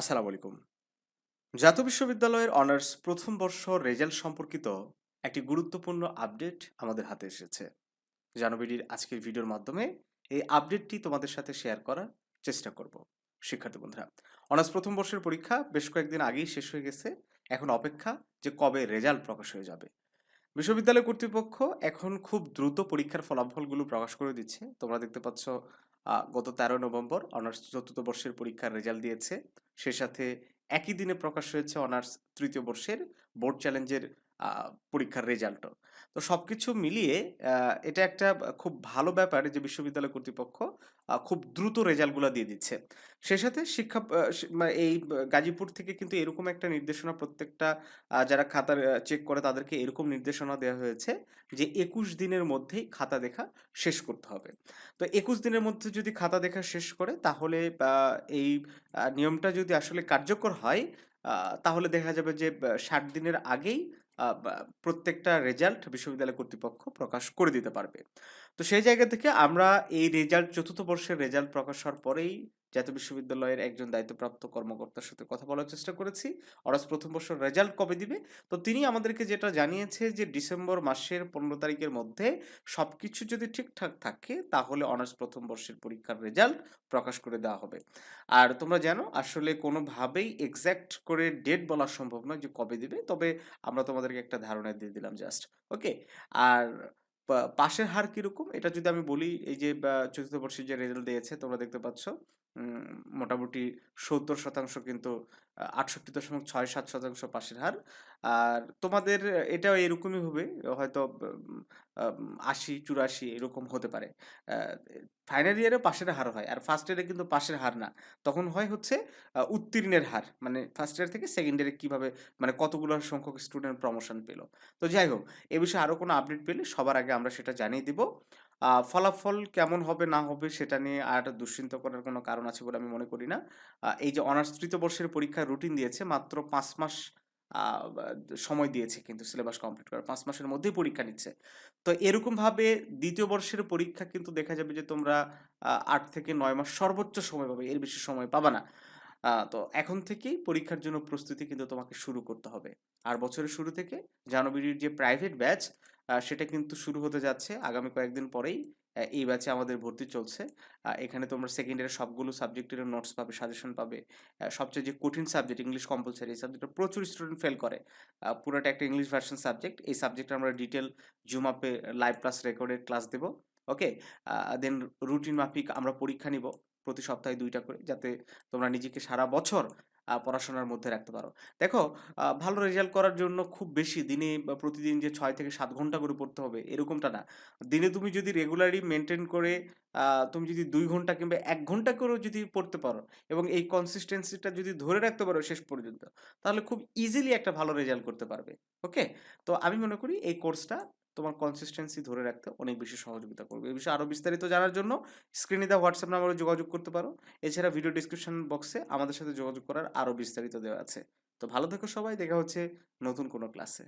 আসসালামু আলাইকুম। জাতীয় বিশ্ববিদ্যালয়ের অনার্স প্রথম বর্ষ রেজাল্ট সম্পর্কিত একটি গুরুত্বপূর্ণ আপডেট আমাদের হাতে এসেছে। জানবিডির আজকের ভিডিওর মাধ্যমে এই আপডেটটি তোমাদের সাথে শেয়ার করার চেষ্টা করব। শিক্ষার্থী বন্ধুরা অনার্স প্রথম বর্ষের পরীক্ষা বেশ কয়েকদিন আগেই শেষ হয়ে গেছে। এখন অপেক্ষা যে কবে রেজাল্ট প্রকাশ হয়ে যাবে। বিশ্ববিদ্যালয় কর্তৃপক্ষ এখন খুব দ্রুত পরীক্ষার ফলাফলগুলো প্রকাশ করে দিচ্ছে। তোমরা দেখতে পাচ্ছ গত তেরো নভেম্বর অনার্স চতুর্থ বর্ষের পরীক্ষার রেজাল্ট দিয়েছে। সে সাথে একই দিনে প্রকাশ হয়েছে অনার্স তৃতীয় বর্ষের বোর্ড চ্যালেঞ্জের পরীক্ষার রেজাল্টও তো সবকিছু মিলিয়ে এটা একটা খুব ভালো ব্যাপার যে বিশ্ববিদ্যালয় কর্তৃপক্ষ খুব দ্রুত রেজাল্টগুলো দিয়ে দিচ্ছে। সে সাথে শিক্ষা এই গাজীপুর থেকে কিন্তু এরকম একটা নির্দেশনা প্রত্যেকটা যারা খাতা চেক করে তাদেরকে এরকম নির্দেশনা দেওয়া হয়েছে যে একুশ দিনের মধ্যেই খাতা দেখা শেষ করতে হবে। তো একুশ দিনের মধ্যে যদি খাতা দেখা শেষ করে, তাহলে এই নিয়মটা যদি আসলে কার্যকর হয় তাহলে দেখা যাবে যে ষাট দিনের আগেই প্রত্যেকটা রেজাল্ট বিশ্ববিদ্যালয় কর্তৃপক্ষ প্রকাশ করে দিতে পারবে। তো সেই জায়গা থেকে আমরা এই রেজাল্ট চতুর্থ বর্ষের রেজাল্ট প্রকাশ হওয়ার পরেই জাতীয় বিশ্ববিদ্যালয়ের একজন দায়িত্বপ্রাপ্ত কর্মকর্তার সাথে কথা বলার চেষ্টা করেছি। অনার্স প্রথম বর্ষের রেজাল্ট কবে দিবে? তো তিনি আমাদেরকে যেটা জানিয়েছে যে, ডিসেম্বর মাসের পনেরো তারিখের মধ্যে সব কিছু যদি ঠিকঠাক থাকে, তাহলে অনার্স প্রথম বর্ষের পরীক্ষার রেজাল্ট প্রকাশ করে দেওয়া হবে। আর তোমরা জানো, আসলে কোনোভাবেই এক্স্যাক্ট করে ডেট বলা সম্ভব নয় যে কবে দিবে, তবে আমরা তোমাদেরকে একটা ধারণা দিয়ে দিলাম জাস্ট। ওকে? আর পাশের হার কীরকম? এটা যদি আমি বলি, এই যে চতুর্থ বর্ষের যে রেজাল্ট দিয়েছে, তোমরা দেখতে পাচ্ছ মোটামুটি সত্তর শতাংশ কিন্তু আটষট্টি দশমিক ছয় সাত শতাংশ পাশের হার। আর তোমাদের এটাও এরকমই হবে, হয়তো আশি, চুরাশি এরকম হতে পারে। ফাইনাল ইয়ারে পাশের হার হয়, আর ফার্স্ট ইয়ারে কিন্তু পাশের হার না। তখন হয় হচ্ছে উত্তীর্ণের হার। মানে ফার্স্ট ইয়ার থেকে সেকেন্ড ইয়ারে কীভাবে মানে কতগুলো সংখ্যক স্টুডেন্ট প্রমোশন পেল। তো যাই হোক, এ বিষয়ে আরও কোনো আপডেট পেলে সবার আগে আমরা সেটা জানিয়ে দিব। ফলাফল কেমন হবে, না হবে সেটা নিয়ে আর দুশ্চিন্তা করার কোনো কারণ আছে বলে আমি মনে করি না। এই যে অনার্স তৃতীয় বর্ষের পরীক্ষার রুটিন দিয়েছে, মাত্র পাঁচ মাস সময় দিয়েছে কিন্তু সিলেবাস কমপ্লিট করার, পাঁচ মাসের মধ্যেই পরীক্ষা নিচ্ছে। তো এরকমভাবে দ্বিতীয় বর্ষের পরীক্ষা কিন্তু দেখা যাবে যে তোমরা আট থেকে নয় মাস সর্বোচ্চ সময় পাবে, এর বেশি সময় পাবা না। তো এখন থেকেই পরীক্ষার জন্য প্রস্তুতি কিন্তু তোমাকে শুরু করতে হবে। আর বছরের শুরু থেকে জানুয়ারির যে প্রাইভেট ব্যাচ সেটা কিন্তু শুরু হতে যাচ্ছে আগামী কয়েকদিন পরেই। এই ব্যাচে আমাদের ভর্তি চলছে। এখানে তোমরা সেকেন্ড ইয়ারের সবগুলো সাবজেক্টের নোটস পাবে সাজেশন পাবে। সবচেয়ে যে কঠিন সাবজেক্ট ইংলিশ কম্পালসারি এই সাবজেক্টটা প্রচুর স্টুডেন্ট ফেল করে। পুরোটা একটা ইংলিশ ভার্সন সাবজেক্ট এই সাবজেক্টে আমরা ডিটেল জুম আপে লাইভ ক্লাস রেকর্ডেড ক্লাস দেবো ওকে দেন রুটিন মাফিক আমরা পরীক্ষা নিব প্রতি সপ্তাহে দুইটা করে, যাতে তোমরা নিজেকে সারা বছর পড়াশোনার মধ্যে রাখতে পারো। দেখো ভালো রেজাল্ট করার জন্য খুব বেশি দিনে প্রতিদিন যে ছয় থেকে সাত ঘণ্টা করে পড়তে হবে এরকমটা না। দিনে তুমি যদি রেগুলারলি মেনটেন করে তুমি যদি দুই ঘণ্টা কিংবা এক ঘণ্টা করেও যদি পড়তে পারো এবং এই কনসিস্টেন্সিটা যদি ধরে রাখতে পারো শেষ পর্যন্ত, তাহলে খুব ইজিলি একটা ভালো রেজাল্ট করতে পারবে। ওকে তো আমি মনে করি এই কোর্সটা তোমার কনসিস্টেন্সি ধরে রাখতে অনেক বেশি সহযোগিতা করবে। এ বিষয়ে আরও বিস্তারিত জানার জন্য স্ক্রিনে দেওয়া হোয়াটসঅ্যাপ নাম্বারে যোগাযোগ করতে পারো। এছাড়া ভিডিও ডিসক্রিপশন বক্সে আমাদের সাথে যোগাযোগ করার আরও বিস্তারিত দেওয়া আছে। তো ভালো থেকো সবাই, দেখা হচ্ছে নতুন কোনো ক্লাসে